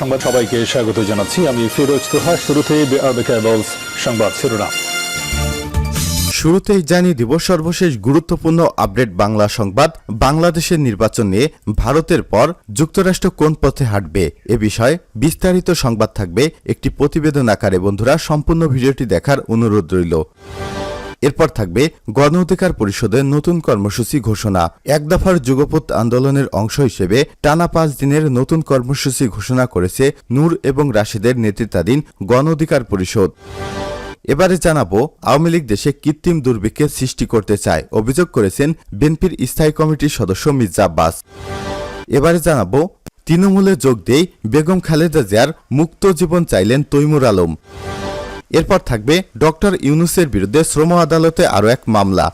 সংবাদ সবাইকে স্বাগত জানাচ্ছি। আমি ফিরোজ তোহা। শুরুতে সংবাদ শিরোনাম। শুরুতেই জানিয়ে দিব সর্বশেষ গুরুত্বপূর্ণ আপডেট বাংলা সংবাদ। বাংলাদেশের নির্বাচন নিয়ে ভারতের পর যুক্তরাষ্ট্র কোন পথে হাঁটবে এ বিষয়ে বিস্তারিত সংবাদ থাকবে। একটি প্রতিবেদন আকারে বন্ধুরা, সম্পূর্ণ ভিডিওটি দেখার অনুরোধ রইল। এরপর থাকবে গণ অধিকার পরিষদের নতুন কর্মসূচি ঘোষণা। এক দফার যুগপৎ আন্দোলনের অংশ হিসেবে টানা পাঁচ দিনের নতুন কর্মসূচি ঘোষণা করেছে নূর এবং রাশেদের নেতৃত্বাধীন গণ অধিকার পরিষদ। এবারে জানাব, আওয়ামী লীগ দেশে কৃত্রিম দুর্ভিক্ষের সৃষ্টি করতে চায়, অভিযোগ করেছেন বিএনপির স্থায়ী কমিটির সদস্য মির্জা আব্বাস। এবারে জানাব, তৃণমূলে যোগ দিয়ে বেগম খালেদা জিয়ার মুক্ত জীবন চাইলেন তৈমুর আলম। এরপর থাকবে ডক্টর ইউনুসের বিরুদ্ধে শ্রম আদালতে আরও এক মামলা।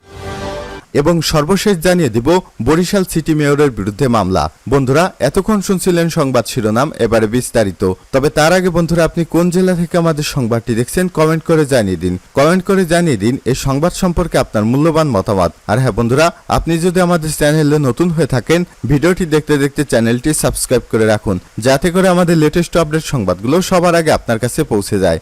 এবং সর্বশেষ জানিয়ে দিব বরিশাল সিটি মেয়রের বিরুদ্ধে মামলা। বন্ধুরা, এতক্ষণ শুনছিলেন সংবাদ শিরোনাম, এবারে বিস্তারিত। তবে তার আগে বন্ধুরা, আপনি কোন জেলা থেকে আমাদের সংবাদটি দেখছেন, কমেন্ট করে জানিয়ে দিন। কমেন্ট করে জানিয়ে দিন এই সংবাদ সম্পর্কে আপনার মূল্যবান মতামত। আর হ্যাঁ বন্ধুরা, আপনি যদি আমাদের চ্যানেলে নতুন হয়ে থাকেন, ভিডিওটি দেখতে দেখতে চ্যানেলটি সাবস্ক্রাইব করে রাখুন, যাতে করে আমাদের লেটেস্ট আপডেট সংবাদগুলো সবার আগে আপনার কাছে পৌঁছে যায়।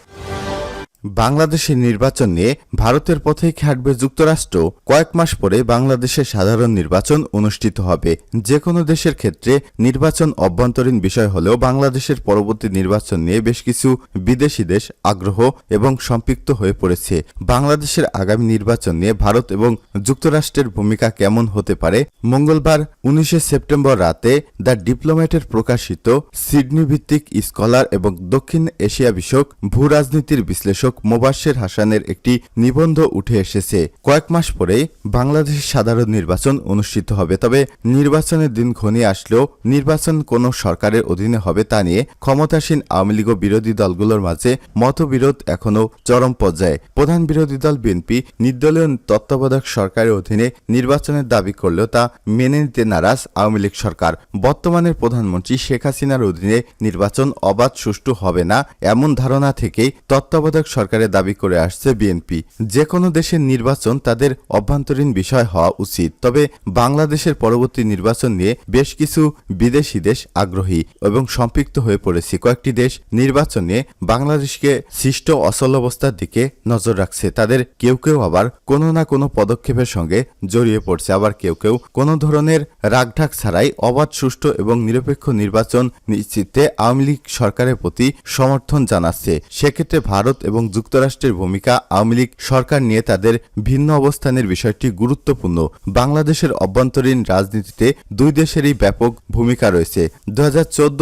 বাংলাদেশের নির্বাচন নিয়ে ভারতের পথেই হাঁটবে যুক্তরাষ্ট্র। কয়েক মাস পরে বাংলাদেশের সাধারণ নির্বাচন অনুষ্ঠিত হবে। যে কোনো দেশের ক্ষেত্রে নির্বাচন অভ্যন্তরীণ বিষয় হলেও বাংলাদেশের পরবর্তী নির্বাচন নিয়ে বেশ কিছু বিদেশি দেশ আগ্রহ এবং সম্পৃক্ত হয়ে পড়েছে। বাংলাদেশের আগামী নির্বাচন নিয়ে ভারত এবং যুক্তরাষ্ট্রের ভূমিকা কেমন হতে পারে? মঙ্গলবার, উনিশে সেপ্টেম্বর রাতে দ্য ডিপ্লোম্যাটের প্রকাশিত সিডনি ভিত্তিক স্কলার এবং দক্ষিণ এশিয়া বিষয়ক ভূ রাজনীতির বিশ্লেষক মোবাশ্বের হাসানের একটি নিবন্ধ উঠে এসেছে। কয়েক মাস পরেই বাংলাদেশের সাধারণ নির্বাচন অনুষ্ঠিত হবে, তবে নির্বাচনের দিন ঘনিয়ে আসলেও নির্বাচন কোন সরকারের অধীনে হবে তা নিয়ে ক্ষমতাসীন আওয়ামী লীগ বিরোধী দলগুলোর মাঝে মতবিরোধ এখনও চরম পর্যায়ে। প্রধান বিরোধী দল বিএনপি নির্দলীয় তত্ত্বাবধায়ক সরকারের অধীনে নির্বাচনের দাবি করলেও তা মেনে নিতে নারাজ আওয়ামী লীগ সরকার। বর্তমানের প্রধানমন্ত্রী শেখ হাসিনার অধীনে নির্বাচন অবাধ, সুষ্ঠু হবে না, এমন ধারণা থেকেই তত্ত্বাবধায়ক সরকারের দাবি করে আসছে বিএনপি। যে কোনো দেশের নির্বাচন তাদের অভ্যন্তরীণ বিষয় হওয়া উচিত। তবে বাংলাদেশের পরবর্তী নির্বাচন নিয়ে বেশ কিছু বিদেশি দেশ আগ্রহী এবং সম্পৃক্ত হয়ে পড়েছে। কয়েকটি দেশ নির্বাচন বাংলাদেশকে সৃষ্ট অচল অবস্থার দিকে নজর রাখছে। তাদের কেউ কেউ আবার কোনো না কোনো পদক্ষেপের সঙ্গে জড়িয়ে পড়ছে। আবার কেউ কেউ কোনো ধরনের রাগঢাক ছাড়াই অবাধ, সুষ্ঠু এবং নিরপেক্ষ নির্বাচন নিশ্চিতে আওয়ামী লীগ সরকারের প্রতি সমর্থন জানাচ্ছে। সেক্ষেত্রে ভারত এবং যুক্তরাষ্ট্রের ভূমিকা আওয়ামী লীগ সরকার নিয়ে তাদের ভিন্ন অবস্থানের বিষয়টি গুরুত্বপূর্ণ। বাংলাদেশের অভ্যন্তরীণ রাজনীতিতে দুই দেশেরই ব্যাপক ভূমিকা রয়েছে। দু হাজার চোদ্দ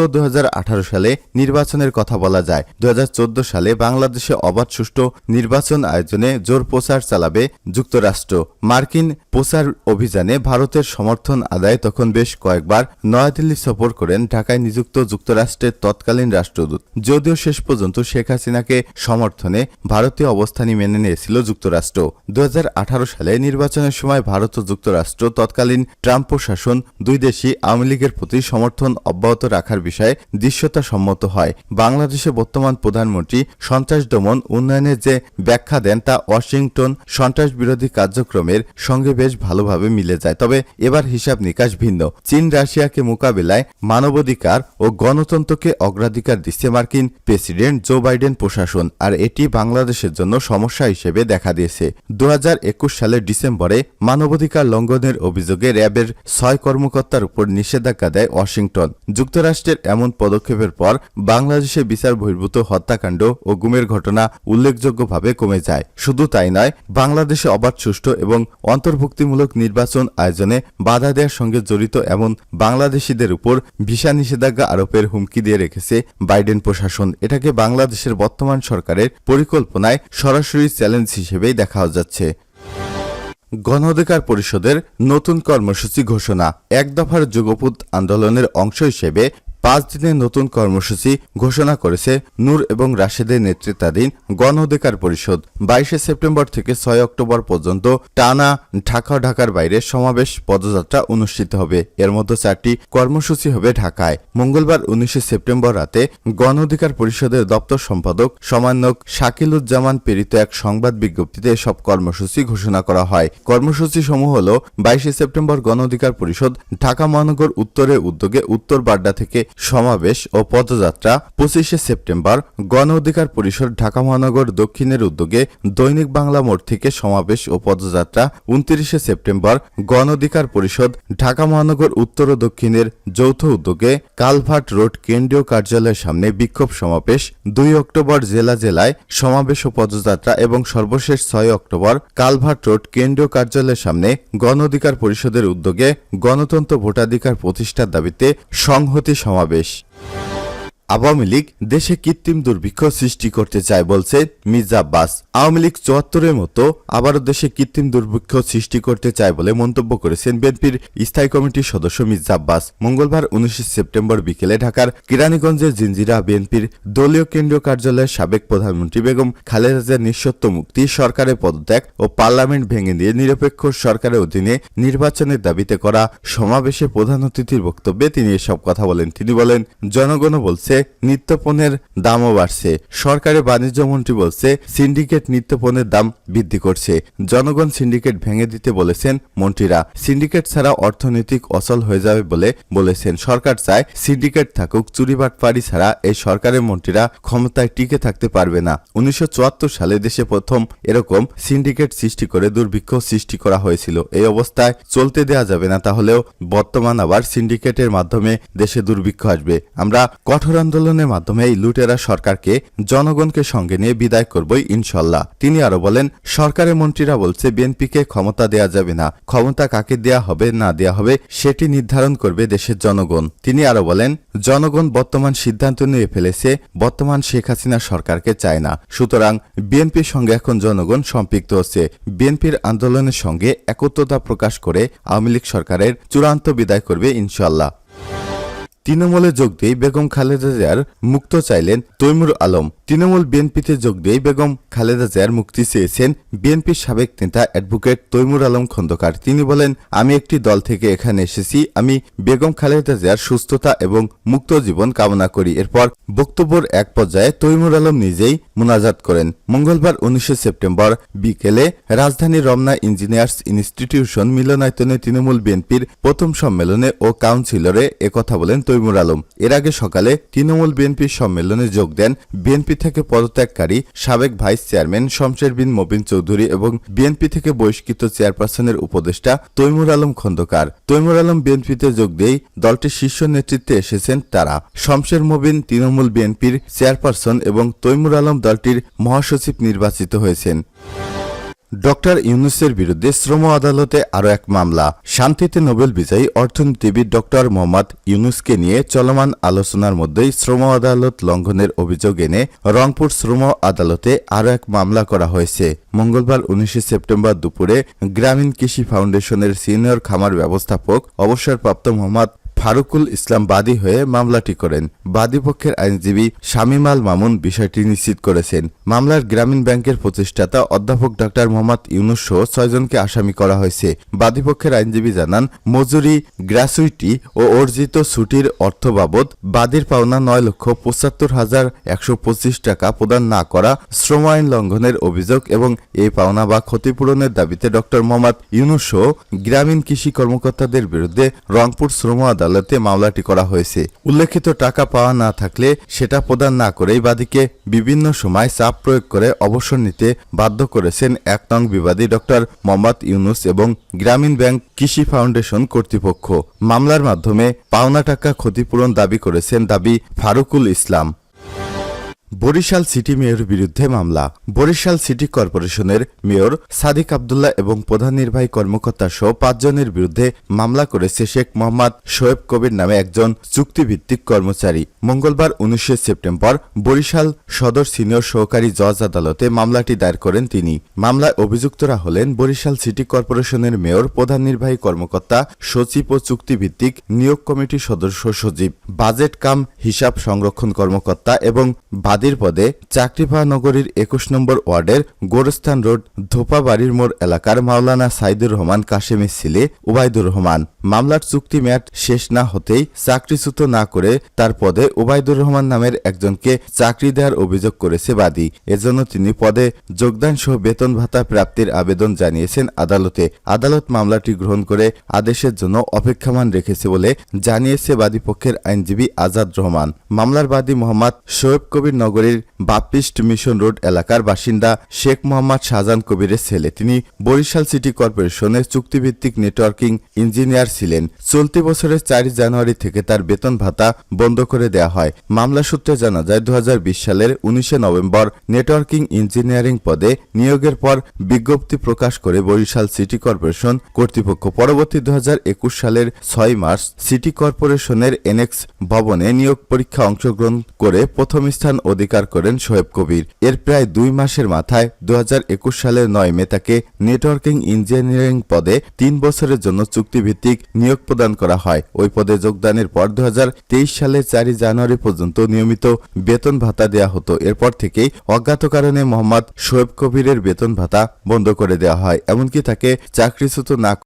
সালে নির্বাচনের কথা বলা যায়। দু হাজার চোদ্দ সালে বাংলাদেশে অবাধ সুষ্ঠু নির্বাচন আয়োজনে জোর প্রচার চালাবে যুক্তরাষ্ট্র। মার্কিন প্রচার অভিযানে ভারতের সমর্থন আদায়ে তখন বেশ কয়েকবার নয়াদিল্লি সফর করেন ঢাকায় নিযুক্ত যুক্তরাষ্ট্রের তৎকালীন রাষ্ট্রদূত। যদিও শেষ পর্যন্ত শেখ হাসিনাকে সমর্থনে ভারতীয় অবস্থানই মেনে নিয়েছিল যুক্তরাষ্ট্র। দু সালে নির্বাচনের সময় ভারত ও যুক্তরাষ্ট্র তৎকালীন ট্রাম্প প্রশাসন দুই দেশই আওয়ামী লীগের প্রতি সমর্থন অব্যাহত রাখার বিষয়ে দৃশ্যতা সম্মত হয়। বাংলাদেশে বর্তমান প্রধানমন্ত্রী সন্ত্রাস দমন উন্নয়নের যে ব্যাখ্যা দেন তা ওয়াশিংটন সন্ত্রাস বিরোধী কার্যক্রমের সঙ্গে বেশ ভালোভাবে মিলে যায়। তবে এবার হিসাব নিকাশ ভিন্ন। চীন রাশিয়াকে মোকাবেলায় মানবাধিকার ও গণতন্ত্রকে অগ্রাধিকার দিচ্ছে মার্কিন প্রেসিডেন্ট জো বাইডেন প্রশাসন। আর এটি বাংলাদেশের জন্য সমস্যা হিসেবে দেখা দিয়েছে। দু হাজার একুশ সালের ডিসেম্বরে মানবাধিকার লঙ্ঘনের অভিযোগে র্যাবের ছয় কর্মকর্তার উপর নিষেধাজ্ঞা দেয় ওয়াশিংটন। যুক্তরাষ্ট্রের এমন পদক্ষেপের পর বাংলাদেশে বিচার বহির্ভূত হত্যাকাণ্ড ও গুমের ঘটনা উল্লেখযোগ্যভাবে কমে যায়। শুধু তাই নয়, বাংলাদেশে অবাধ, সুষ্ঠু এবং অন্তর্ভুক্তিমূলক নির্বাচন আয়োজনে বাধা দেওয়ার সঙ্গে জড়িত এমন বাংলাদেশিদের উপর ভিসা নিষেধাজ্ঞা আরোপের হুমকি দিয়ে রেখেছে বাইডেন প্রশাসন। এটাকে বাংলাদেশের বর্তমান সরকারের পরিকল্পনায় সরাসরি চ্যালেঞ্জ হিসেবেই দেখা যাচ্ছে। গণ অধিকার পরিষদের নতুন কর্মসূচি ঘোষণা। এক দফার যুগপুত আন্দোলনের অংশ হিসেবে পাঁচ দিনের নতুন কর্মসূচি ঘোষণা করেছে নূর এবং রাশেদের নেতৃত্বাধীন গণ অধিকার পরিষদ। বাইশে সেপ্টেম্বর থেকে ছয় অক্টোবর পর্যন্ত টানা ঢাকা ঢাকার বাইরে সমাবেশ পদযাত্রা অনুষ্ঠিত হবে। এর মধ্যে চারটি কর্মসূচি হবে ঢাকায়। মঙ্গলবার উনিশে সেপ্টেম্বর রাতে গণ অধিকার পরিষদের দপ্তর সম্পাদক সমান্যক শাকিলুজ্জামান প্রেরিত এক সংবাদ বিজ্ঞপ্তিতে এসব কর্মসূচি ঘোষণা করা হয়। কর্মসূচি সমূহ হল বাইশে সেপ্টেম্বর গণ অধিকার পরিষদ ঢাকা মহানগর উত্তরের উদ্যোগে উত্তর বাড্ডা থেকে সমাবেশ ও পদযাত্রা পঁচিশে সেপ্টেম্বর গণ অধিকার পরিষদ ঢাকা মহানগর দক্ষিণের উদ্যোগে দৈনিক বাংলা মোড় থেকে সমাবেশ ও পদযাত্রা উনত্রিশে সেপ্টেম্বর গণ অধিকার পরিষদ ঢাকা মহানগর উত্তর ও দক্ষিণের যৌথ উদ্যোগে কালভার্ট রোড কেন্দ্রীয় কার্যালয়ের সামনে বিক্ষোভ সমাবেশ দুই অক্টোবর জেলা জেলায় সমাবেশ ও পদযাত্রা এবং সর্বশেষ ছয় অক্টোবর কালভার্ট রোড কেন্দ্রীয় কার্যালয়ের সামনে গণ অধিকার পরিষদের উদ্যোগে গণতন্ত্র ভোটাধিকার প্রতিষ্ঠার দাবিতে সংহতি সমাবেশ সমাবেশ। আওয়ামী লীগ দেশে কৃত্রিম দুর্ভিক্ষ সৃষ্টি করতে চায় বলছে মির্জা আব্বাস। আওয়ামী লীগ চুয়াত্তরের মতো আবারও দেশে কৃত্রিম দুর্ভিক্ষ সৃষ্টি করতে চায় বলে মন্তব্য করেছেন বিএনপির স্থায়ী কমিটির সদস্য মির্জা আব্বাস। মঙ্গলবার উনিশে সেপ্টেম্বর বিকেলে ঢাকার কিরানীগঞ্জের জিঞ্জিরা বিএনপির দলীয় কেন্দ্রীয় কার্যালয়ের সাবেক প্রধানমন্ত্রী বেগম খালেদা জিয়ার নিঃশর্ত মুক্তি সরকারের পদত্যাগ ও পার্লামেন্ট ভেঙে দিয়ে নিরপেক্ষ সরকারের অধীনে নির্বাচনের দাবিতে করা সমাবেশে প্রধান অতিথির বক্তব্যে তিনি এসব কথা বলেন। তিনি বলেন, জনগণও বলছে নিত্যপণ্যের দামও বাড়ছে। সরকারের বাণিজ্য মন্ত্রী বলছে, সিন্ডিকেট নিত্যপণ্যের দাম বৃদ্ধি করছে। জনগণ সিন্ডিকেট ভেঙে দিতে বলেছেন মন্ত্রীরা। সিন্ডিকেট ছাড়া অর্থনৈতিক অচল হয়ে যাবে বলে বলেছেন সরকার চায় সিন্ডিকেট থাকুক চুরিবাটপাড়ি ছাড়া এই সরকারের মন্ত্রীরা ক্ষমতায় টিকে থাকতে পারবে না। উনিশশো চুয়াত্তর সালে দেশে প্রথম এরকম সিন্ডিকেট সৃষ্টি করে দুর্ভিক্ষ সৃষ্টি করা হয়েছিল। এই অবস্থায় চলতে দেয়া যাবে না, তাহলেও বর্তমান আবার সিন্ডিকেটের মাধ্যমে দেশে দুর্ভিক্ষ আসবে। আমরা কঠোর আন্দোলনের মাধ্যমে এই লুটেরা সরকারকে, জনগণকে সঙ্গে নিয়ে বিদায় করবই ইনশাল্লাহ। তিনি আরও বলেন, সরকারের মন্ত্রীরা বলছে, বিএনপিকে ক্ষমতা দেয়া যাবে না। ক্ষমতা কাকে দেয়া হবে, না দেয়া হবে, সেটি নির্ধারণ করবে দেশের জনগণ। তিনি আরও বলেন, জনগণ বর্তমান সিদ্ধান্ত নিয়ে ফেলেছে, বর্তমান শেখ হাসিনা সরকারকে চায় না। সুতরাং বিএনপির সঙ্গে এখন জনগণ সম্পৃক্ত হচ্ছে বিএনপির আন্দোলনের সঙ্গে একত্রতা প্রকাশ করে আওয়ামী লীগ সরকারের চূড়ান্ত বিদায় করবে ইনশাল্লাহ। তৃণমূলে যোগ দিয়ে বেগম খালেদা জিয়ার মুক্ত চাইলেন তৈমুর আলম। তৃণমূল বিএনপিতে যোগ দিয়ে বেগম খালেদা জিয়ার মুক্তি চেয়েছেন বিএনপির সাবেক নেতা অ্যাডভোকেট তৈমুর আলম খন্দকার। তিনি বলেন, আমি একটি দল থেকে এখানে এসেছি, আমি বেগম খালেদা জিয়ার সুস্থতা এবং মুক্ত জীবন কামনা করি। এরপর বক্তব্যের এক পর্যায়ে তৈমুর আলম নিজেই মোনাজাত করেন। মঙ্গলবার উনিশে সেপ্টেম্বর বিকেলে রাজধানীর রমনা ইঞ্জিনিয়ার্স ইনস্টিটিউশন মিলনায়তনে তৃণমূল বিএনপির প্রথম সম্মেলনে ও কাউন্সিলরে একথা বলেন তৈমুর আলম। এর আগে সকালে তৃণমূল বিএনপির সম্মেলনে যোগ দেন বিএনপি থেকে পদত্যাগকারী সাবেক ভাইস চেয়ারম্যান শমশের বিন মবিন চৌধুরী এবং বিএনপি থেকে বহিষ্কৃত চেয়ারপারসনের উপদেষ্টা তৈমুর আলম খন্দকার। তৈমুর আলম বিএনপিতে যোগ দিয়েই দলটির শীর্ষ নেতৃত্বে এসেছেন তারা। শমশের মবিন তৃণমূল বিএনপির চেয়ারপারসন এবং তৈমুর আলম দলটির মহাসচিব নির্বাচিত হয়েছেন। ডক্টর ইউনুসের বিরুদ্ধে শ্রম আদালতে আরও এক মামলা। শান্তিতে নোবেল বিজয়ী অর্থনীতিবিদ ডক্টর মোহাম্মদ ইউনুসকে নিয়ে চলমান আলোচনার মধ্যেই শ্রম আদালত লঙ্ঘনের অভিযোগ এনে রংপুর শ্রম আদালতে আরও এক মামলা করা হয়েছে। মঙ্গলবার উনিশে সেপ্টেম্বর দুপুরে গ্রামীণ কৃষি ফাউন্ডেশনের সিনিয়র খামার ব্যবস্থাপক, অবসরপ্রাপ্ত মোহাম্মদ ফারুকুল ইসলাম বাদী হয়ে মামলাটি করেন। বাদীপক্ষের আইনজীবী শামীম আল মামুন বিষয়টি নিশ্চিত করেছেন। মামলার গ্রামীণ ব্যাংকের প্রতিষ্ঠাতা অধ্যাপক ডক্টর মোহাম্মদ ইউনুস সহ ছয়জনকে আসামি করা হয়েছে। বাদীপক্ষের আইনজীবী জানান, মজুরি গ্র্যাচুইটি ও অর্জিত ছুটির অর্থ বাবদ বাদীর পাওনা নয় লক্ষ পঁচাত্তর হাজার একশো পঁচিশ টাকা প্রদান না করা শ্রম আইন লঙ্ঘনের অভিযোগ এবং এই পাওনা বা ক্ষতিপূরণের দাবিতে ডক্টর মোহাম্মদ ইউনুস সহ গ্রামীণ কৃষি কর্মকর্তাদের বিরুদ্ধে রংপুর শ্রম আদালতে মামলাটি করা হয়েছে। উল্লেখিত টাকা পাওয়া না থাকলে সেটা প্রদান না করেই বাদীকে বিভিন্ন সময় চাপ প্রয়োগ করে অবসর নিতে বাধ্য করেছেন এক নং বিবাদী ডক্টর মোহাম্মদ ইউনুস এবং গ্রামীণ ব্যাংক কৃষি ফাউন্ডেশন কর্তৃপক্ষ। মামলার মাধ্যমে পাওনা টাকা ক্ষতিপূরণ দাবি করেছেন দাবি ফারুকুল ইসলাম। বরিশাল সিটি মেয়র বিরুদ্ধে মামলা। বরিশাল সিটি কর্পোরেশনের মেয়র সাদিক আবদুল্লাহ এবং প্রধান নির্বাহী কর্মকর্তা সহ পাঁচজনের বিরুদ্ধে মামলা করেছে শেখ মোহাম্মদ শোয়েব কবির নামে একজন চুক্তিভিত্তিক কর্মচারী। মঙ্গলবার উনিশে সেপ্টেম্বর বরিশাল সদর সিনিয়র সহকারী জজ আদালতে মামলাটি দায়ের করেন তিনি। মামলায় অভিযুক্তরা হলেন বরিশাল সিটি কর্পোরেশনের মেয়র, প্রধান নির্বাহী কর্মকর্তা, সচিব ও চুক্তিভিত্তিক নিয়োগ কমিটির সদস্য সচিব, বাজেট কাম, হিসাব সংরক্ষণ কর্মকর্তা এবং বাদীর পদে চাকরিপাড়া নগরীর একুশ নম্বর ওয়ার্ডের গোরস্থান রোড, ধোপাবাড়ির মোড় এলাকার মাওলানা সাইদুর রহমান কাশেমের ছেলে ওবায়দুর রহমান। মামলার চুক্তি মেয়াদ শেষ না হতেই চাকরিচ্যুত না করে তার পদে ওবায়দুর রহমান নামের একজনকে চাকরি দেওয়ার অভিযোগ করেছে বাদী। এজন্য তিনি পদে যোগদান সহ বেতন ভাতা প্রাপ্তির আবেদন জানিয়েছেন আদালতে। আদালত মামলাটি গ্রহণ করে আদেশের জন্য অপেক্ষামান রেখেছে বলে জানিয়েছে বাদীপক্ষের আইনজীবী আজাদ রহমান। মামলার বাদী মোহাম্মদ শোয়েব কবির নগরীর বাপিস্ট মিশন রোড এলাকার বাসিন্দা শেখ মোহাম্মদ শাহজাহান কবিরের ছেলে। তিনি বরিশাল সিটি কর্পোরেশনের চুক্তিভিত্তিক নেটওয়ার্কিং ইঞ্জিনিয়ার ছিলেন। চলতি বছরের চারই জানুয়ারি থেকে তার বেতন ভাতা বন্ধ করে দেওয়া হয়। মামলা সূত্রে জানা যায় দু সালের উনিশে নভেম্বর নেটওয়ার্কিং ইঞ্জিনিয়ারিং পদে নিয়োগের পর বিজ্ঞপ্তি প্রকাশ করে বরিশাল সিটি কর্পোরেশন কর্তৃপক্ষ, পরবর্তী দু হাজার একুশ সালের ছয় মার্চ সিটি কর্পোরেশনের এনএক্স ভবনে নিয়োগ পরীক্ষা অংশগ্রহণ করে প্রথম স্থান অধিকার করেন শোয়েব কবির। এর প্রায় দুই মাসের মাথায় দু সালের নয় মে তাকে নেটওয়ার্কিং ইঞ্জিনিয়ারিং পদে তিন বছরের জন্য চুক্তিভিত্তিক নিয়োগ প্রদান করা হয়। ওই পদে যোগদানের পর দু হাজার তেইশ সালের চারই জানুয়ারি পর্যন্ত নিয়মিত বেতন ভাতা দেওয়া হতো। এরপর থেকেই অজ্ঞাত কারণে মোহাম্মদ শোয়েব কবিরের বেতন ভাতা বন্ধ করে দেওয়া হয়। এমনকি তাকে চাকরিচ্যুত না